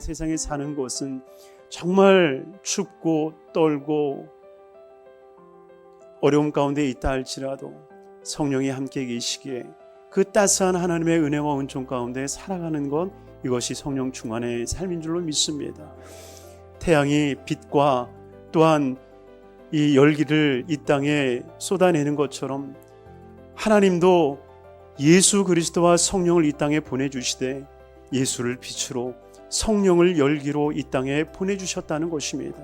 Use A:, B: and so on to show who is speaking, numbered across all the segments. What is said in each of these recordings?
A: 세상에 사는 곳은 정말 춥고 떨고 어려움 가운데 있다 할지라도 성령이 함께 계시기에 그 따스한 하나님의 은혜와 은총 가운데 살아가는 것 이것이 성령 충만의 삶인 줄로 믿습니다. 태양이 빛과 또한 이 열기를 이 땅에 쏟아내는 것처럼 하나님도 예수 그리스도와 성령을 이 땅에 보내주시되 예수를 빛으로 성령을 열기로 이 땅에 보내주셨다는 것입니다.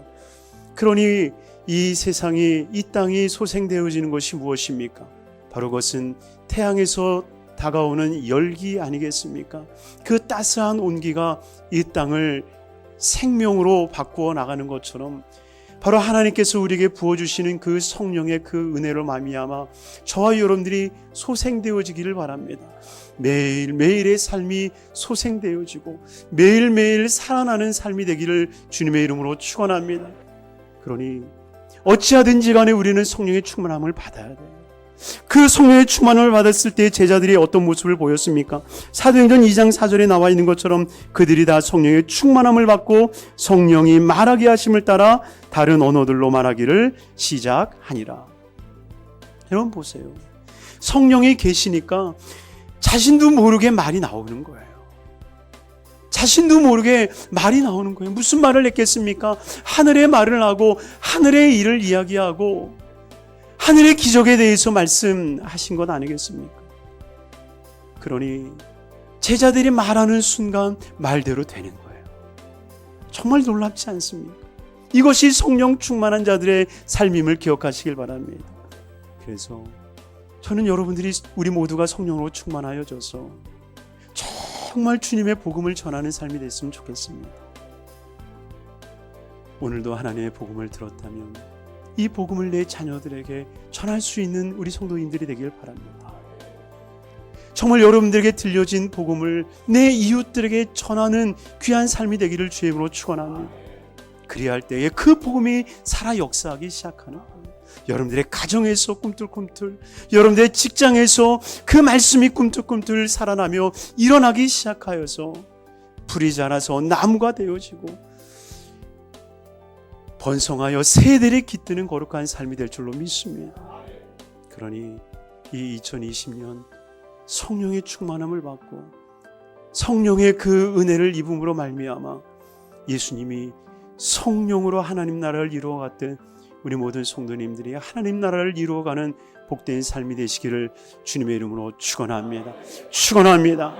A: 그러니 이 세상이 이 땅이 소생되어지는 것이 무엇입니까? 바로 그것은 태양에서 다가오는 열기 아니겠습니까? 그 따스한 온기가 이 땅을 생명으로 바꾸어 나가는 것처럼 바로 하나님께서 우리에게 부어주시는 그 성령의 그 은혜로 말미암아 저와 여러분들이 소생되어지기를 바랍니다. 매일 매일의 삶이 소생되어지고 매일 매일 살아나는 삶이 되기를 주님의 이름으로 축원합니다. 그러니 어찌하든지 간에 우리는 성령의 충만함을 받아야 돼요. 그 성령의 충만을 받았을 때 제자들이 어떤 모습을 보였습니까? 사도행전 2장 4절에 나와 있는 것처럼 그들이 다 성령의 충만함을 받고 성령이 말하게 하심을 따라 다른 언어들로 말하기를 시작하니라. 여러분 보세요. 성령이 계시니까 자신도 모르게 말이 나오는 거예요. 자신도 모르게 말이 나오는 거예요. 무슨 말을 했겠습니까? 하늘의 말을 하고 하늘의 일을 이야기하고 하늘의 기적에 대해서 말씀하신 것 아니겠습니까? 그러니 제자들이 말하는 순간 말대로 되는 거예요. 정말 놀랍지 않습니까? 이것이 성령 충만한 자들의 삶임을 기억하시길 바랍니다. 그래서 저는 여러분들이 우리 모두가 성령으로 충만하여져서 정말 주님의 복음을 전하는 삶이 됐으면 좋겠습니다. 오늘도 하나님의 복음을 들었다면 이 복음을 내 자녀들에게 전할 수 있는 우리 성도인들이 되길 바랍니다. 정말 여러분들에게 들려진 복음을 내 이웃들에게 전하는 귀한 삶이 되기를 주의 이름으로 축원합니다. 그리할 때에 그 복음이 살아 역사하기 시작하는. 여러분들의 가정에서 꿈틀꿈틀, 여러분들의 직장에서 그 말씀이 꿈틀꿈틀 살아나며 일어나기 시작하여서 불이 자라서 나무가 되어지고 번성하여 새들이 깃드는 거룩한 삶이 될 줄로 믿습니다. 그러니 이 2020년 성령의 충만함을 받고 성령의 그 은혜를 입음으로 말미암아 예수님이 성령으로 하나님 나라를 이루어갔던 우리 모든 성도님들이 하나님 나라를 이루어가는 복된 삶이 되시기를 주님의 이름으로 축원합니다. 축원합니다.